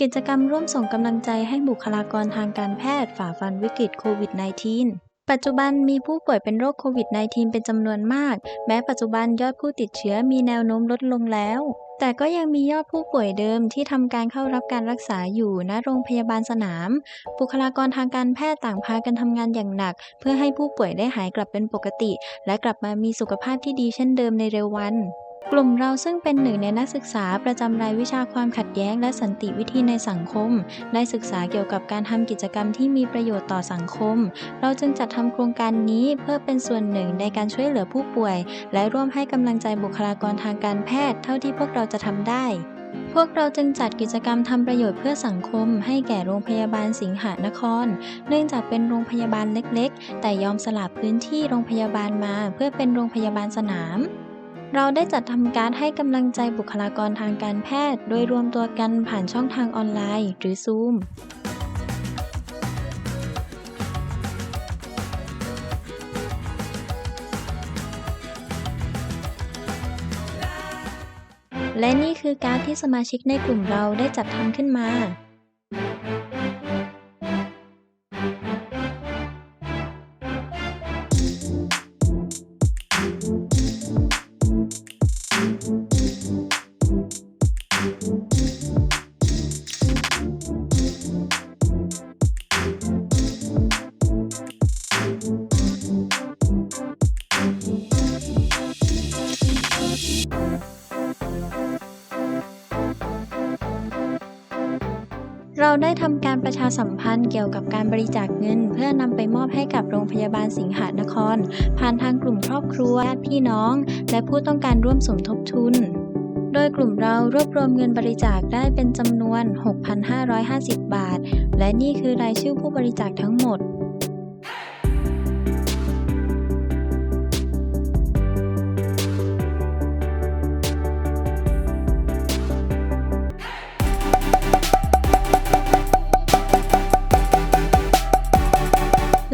กิจกรรมร่วมส่งกำลังใจให้บุคลากรทางการแพทย์ฝ่าฟันวิกฤตโควิด -19 ปัจจุบันมีผู้ป่วยเป็นโรคโควิด -19 เป็นจำนวนมาก แม้ปัจจุบันยอดผู้ติดเชื้อมีแนวโน้มลดลงแล้ว แต่ก็ยังมียอดผู้ป่วยเดิมที่ทำการเข้ารับการรักษาอยู่ณโรงพยาบาลสนาม บุคลากรทางการแพทย์ต่างพากันทำงานอย่างหนัก เพื่อให้ผู้ป่วยได้หายกลับเป็นปกติ และกลับมามีสุขภาพที่ดีเช่นเดิมในเร็ววัน กลุ่มเราซึ่งเป็นหนึ่งในนักศึกษาประจำรายวิชาความขัดแย้งและสันติวิธีในสังคม ได้ศึกษาเกี่ยวกับการทำกิจกรรมที่มีประโยชน์ต่อสังคม เราจึงจัดทำโครงการนี้เพื่อเป็นส่วนหนึ่งในการช่วยเหลือผู้ป่วย และร่วมให้กำลังใจบุคลากรทางการแพทย์ เท่าที่พวกเราจะทำได้พวกเราจึงจัดกิจกรรมทำประโยชน์เพื่อสังคม ให้แก่โรงพยาบาลสิงหนคร เนื่องจากเป็นโรงพยาบาลเล็ก ๆ แต่ยอมสละพื้นที่โรงพยาบาลมาเพื่อเป็นโรงพยาบาลสนาม เราได้จัดทำการให้กำลังใจบุคลากรทางการแพทย์ โดยรวมตัวกันผ่านช่องทางออนไลน์ หรือ Zoom และนี่คือการดที่สมาชิกในกลุ่มเราได้จัดทำขึ้นมา เราได้ทำการประชาสัมพันธ์เกี่ยวกับการบริจาคเงิน เพื่อนำไปมอบให้กับโรงพยาบาลสิงหานคร ผ่านทางกลุ่มครอบครัวญาติพี่น้อง และผู้ต้องการร่วมสมทบทุน โดยกลุ่มเรารวบรวมเงินบริจาคได้เป็นจำนวน 6,550 บาท และนี่คือรายชื่อผู้บริจาคทั้งหมด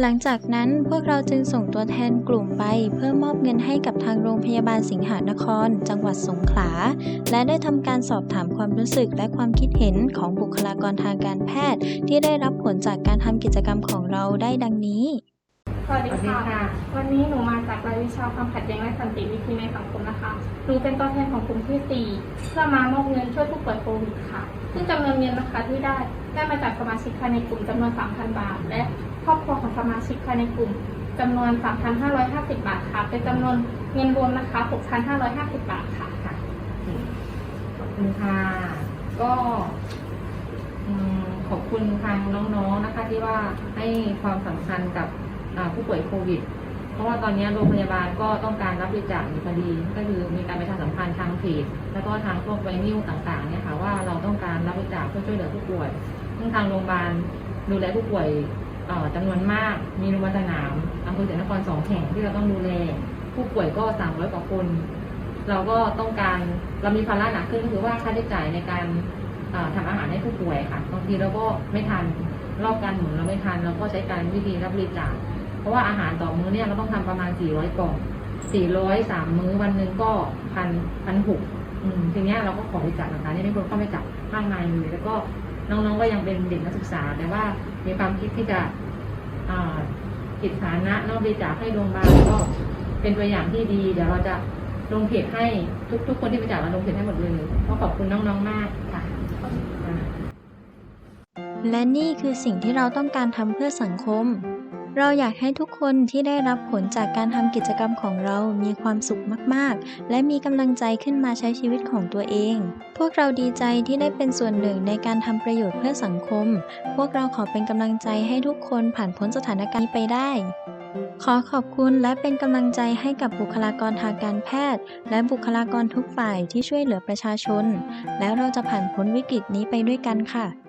หลังจากนั้นพวกเราจึงส่งตัวแทนกลุ่มไปเพื่อมอบเงินให้กับทางโรงพยาบาลสิงหานคร จังหวัดสงขลา และได้ทำการสอบถามความรู้สึกและความคิดเห็นของบุคลากรทางการแพทย์ ที่ได้รับผลจากการทำกิจกรรมของเราได้ดังนี้สวัสดีค่ะค่ะวันนี้หนูมาจากรายวิชาความขัดแย้งและสันติวิธีในสังคมนะคะ หนูเป็นตัวแทนของกลุ่มที่ 4 เพื่อมามอบเงินช่วยผู้ป่วยโควิดค่ะ ซึ่งจำนวนเงินนะคะที่ได้ได้มาจากสมาชิกภายในกลุ่มจำนวน 3,000 บาท และ ครอบครัวของสมาชิกภายในกลุ่มจำนวน 3,550 บาทค่ะ เป็นจำนวนเงินรวมนะคะ 6,550 บาทค่ะค่ะ ขอบคุณค่ะ ก็อืมขอบคุณทางน้องๆนะคะ ที่ว่าให้ความสำคัญกับอ่าผู้ป่วยโควิด เพราะว่าตอนนี้โรงพยาบาลก็ต้องการรับบริจาคอยู่พอดี ก็คือมีการประชาสัมพันธ์ทางเพจแล้วก็ทางพวกไวนิวต่างๆเนี่ยค่ะว่าเราต้องการรับบริจาคเพื่อช่วยเหลือผู้ป่วยซึ่งทางโรงพยาบาลดูแลผู้ป่วย จำนวนมาก มีโรงพยาบาลสนามอำเภอเสนครสองแห่งที่เราต้องดูแล ผู้ป่วยก็สามร้อยกว่าคน เราก็ต้องการเรามีภาระหนักขึ้นก็คือว่าค่าใช้จ่ายในการเอ่อทำอาหารให้ผู้ป่วยค่ะบางทีเราก็ไม่ทันรอบการหมุนเราไม่ทันเราก็ใช้การวิธีรับบริจาคเพราะว่าอาหารต่อมื้อเนี่ยเราต้องทำประมาณ 400 กล่อง 400 สามมื้อวันหนึ่งก็พันพันหกทีเนี้ยเราก็ขอบริจาคนะคะนี่ไม่ควรเข้าไปจับข้างในเลยแล้วก็ น้องๆก็ยังเป็นเด็กนักศึกษา แต่ว่ามีความคิดที่จะกิจฐานะนอกบริจาคให้โรงพยาบาลก็เป็นตัวอย่างที่ดี เดี๋ยวเราจะลงเพจให้ทุกทุกคนที่ไปจาคเราลงเพจให้หมดเลยก็ขอบคุณน้องๆมากค่ะ และนี่คือสิ่งที่เราต้องการทำเพื่อสังคม เราอยากให้ทุกคนที่ได้รับผลจากการทำกิจกรรมของเรามีความสุขมาก ๆ และมีกำลังใจขึ้นมาใช้ชีวิตของตัวเอง พวกเราดีใจที่ได้เป็นส่วนหนึ่งในการทำประโยชน์เพื่อสังคม พวกเราขอเป็นกำลังใจให้ทุกคนผ่านพ้นสถานการณ์นี้ไปได้ ขอขอบคุณและเป็นกำลังใจให้กับบุคลากรทางการแพทย์ และบุคลากรทุกฝ่ายที่ช่วยเหลือประชาชน แล้วเราจะผ่านพ้นวิกฤตนี้ไปด้วยกันค่ะ